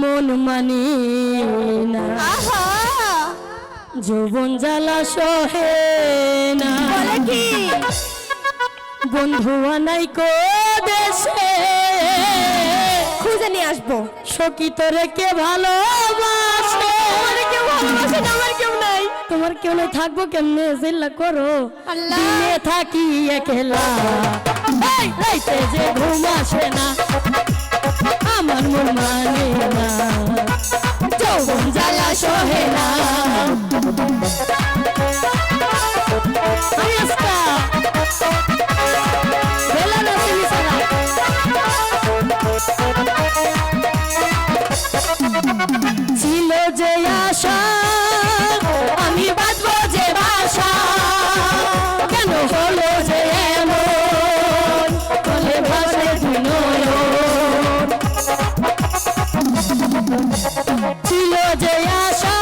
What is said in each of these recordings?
মন মানি না যৌবন জ্বালা সহে না। বন্ধু আনাই কো দেশে। খুঁজে নিয়ে আসব। সখী তোরে কে ভালোবাসে? আমারে কেউ নাই। তোমার কেউ নেই থাকব কেমনে? জিল্লা করো। দিনে থাকি একলা। রাইতে যে ঘুম আসে না। আমার মন মানে না। যৌবন সহে না। আমি বাঁচবো যে বাসা। কেন হলো যে ছিল যে আশা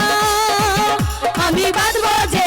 আমি বাঁধবো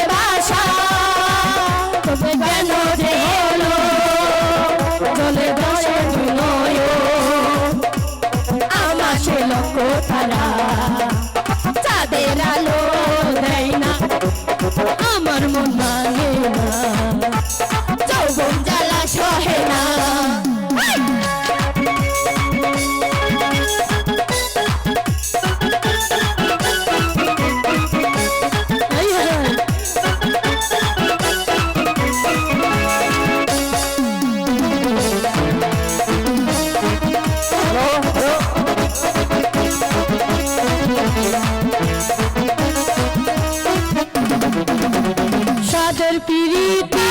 পিরিতি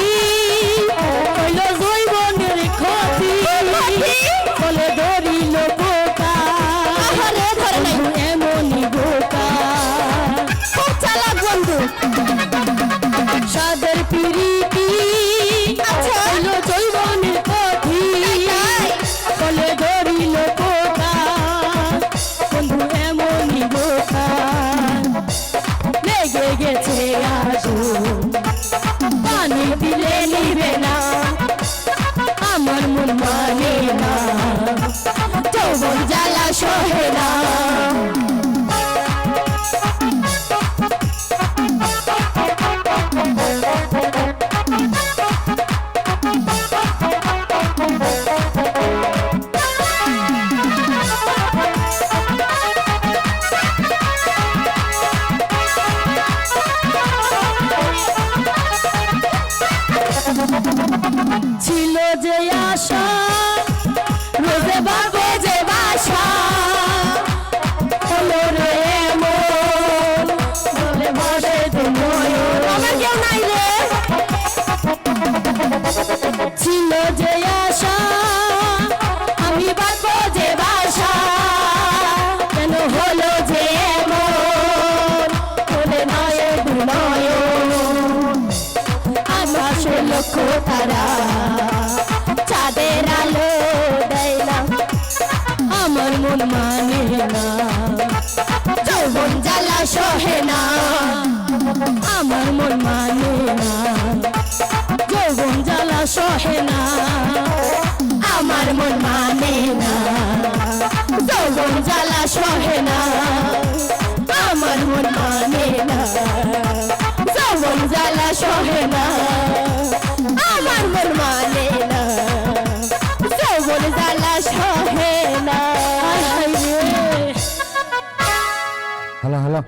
হইল জৈবনের ক্ষতি। ফলে ধরিল বোকা। এমনই বোকা। চালাক বন্ধু। আমার মন মানে না যৌবন জ্বালা সহে না। যে আশা, রোজে বাবো যে বাসা। হলো রে মন আমার কেউ নাই রে। ছিল যে আশা, আমি বাঁচবো যে বাসা। কেন হলো যে বলে নয় নয় আকাশে লক্ষ্য তারা। চাঁদের আলো না আমার মন মানে না যৌবন জ্বালা সহে না আমার মন মানে না যৌবন জ্বালা সহে না আমার মন মানে না যৌবন জ্বালা সহে না যৌবন জ্বালা সহে না। Hello hello